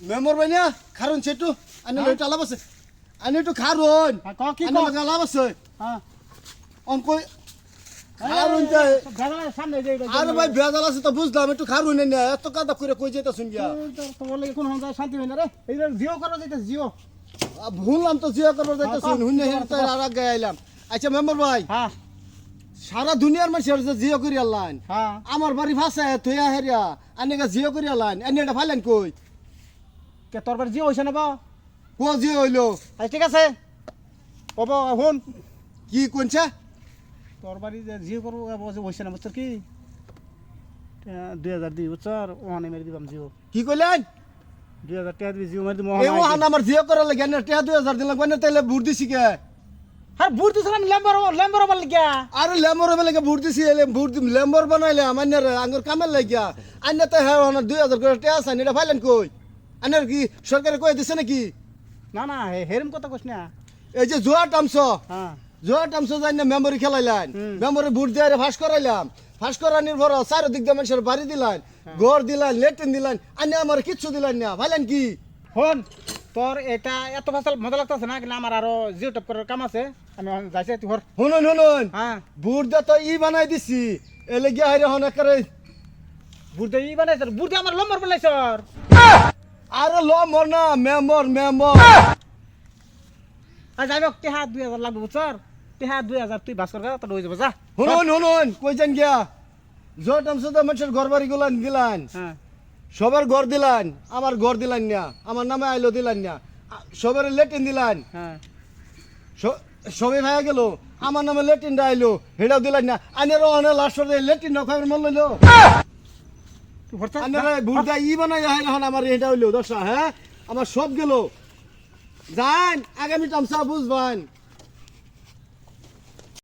Member ভাই না খারুন সেটু আনে লইটা লাভ আছে। আনে একটু খারুন হ্যাঁ, ক কি আনে? লাগা লাভ আছে। হ্যাঁ। সামনে যে এটা আরে ভাই ভেজাল আছে তো বুঝলাম একটু এত কাদা করে কই যেতে শুন গিয়া তো বললে কোন হন যায় শান্তি হয় না রে। এই যে জিও করো যেটা জিও। ভুললাম তো জিয়া করবার যাইতে শুন হ্যাঁ, হুনে কর, হেরতে কর। আর আগে আইলাম। আচ্ছা মেম্বার ভাই। হ্যাঁ। সারা দুনিয়ার মানুষের যে জিও করি আল্লাহ হ্যাঁ। আমার বাড়ি ভাষা তুই হেরিয়া আনে জিও করি আল্লাহ আনে এটা ফাইলেন কই? কে তোর বাড়ি জিও হইছে না বা? কো জিও হইল। আচ্ছা ঠিক আছে। কব হন কি কোনছে? তোর বাড়ি যে জিও করব হইছে না বুঝছ কি? দুই হাজার দুই বছর ওখানে মেরে দিবাম জিও কি কইলেন দুই হাজার টাকা দিবি জিও মেরে দিব ওহান আমার জিও করার লাগে না টিয়া দুই হাজার দিলাম মানে তাইলে ভোট দিছি কে? আর ভোট দিছিলাম লেম্বার লেম্বার বল গিয়া আরে লেম্বর বেলাকে ভোট দিছি এলে ভোট লেম্বর বানাইলে আমার আঙ্গুর কামের লাগিয়া। আন্য তো হ্যাঁ ওখানে দুই হাজার করে টিয়া আছে এটা ফাইলেন কই? আন্নার কি সরকারে কই দিছে নাকি? না না হেরম কথা কইস না। এই যে জোয়া টামছ হ্যাঁ। জোয়া টামছ যাই না মেমোরি খেলাইলেন হুম। মেমোরি ভোট দিয়ে ফাঁস করাইলাম। ফাঁস করা নির্ভর চারিদিক দিয়ে মানুষের বাড়ি দিলেন ঘর দিলেন লেট্রিন দিলেন আন্য আমার কিচ্ছু দিলেন না। ভাইলেন কি? হন তোর এটা এত ফসল মজা লাগতেছে না? কিন্তু আমার আরও জিও টপ করার কাম আছে। আমি যাইছি তুই ঘর। শুনুন শুনুন। হ্যাঁ। বুট দিয়ে তো ই বানাই দিছি। এলে গিয়ে হাইরে হন করে বুড়তে ই বানাইছ বুড়তে আমার লম্বর বানাইছ আরে ল মর না মেম্বর মেম্বর। আর যাইব টেহা দুই হাজার লাগবে বুঝছর টেহা দুই হাজার তুই ভাস্কর গা তোর হয়ে যাবে যা। শুনুন শুনুন কইছেন গিয়া। জোর টামছ তো মানুষের ঘর বাড়ি গুলান দিলান হ্যাঁ সবার ঘর দিলান আমার ঘর দিলান না আমার নামে আইলো দিলান না সবার লেট্রিন দিলান। সবে ভাইয়া গেল আমার নামে লেট্রিনটা আইলো হেটাও দিলান না আনের অনে লাস্ট লেট্রিন না খাবার মন লইলো। চল। আনের বুড়দা ই বানাই হয় না আমার এটা হইল দশা হ্যাঁ? আমার সব গেল। যান আগামী টামসা বুঝবান।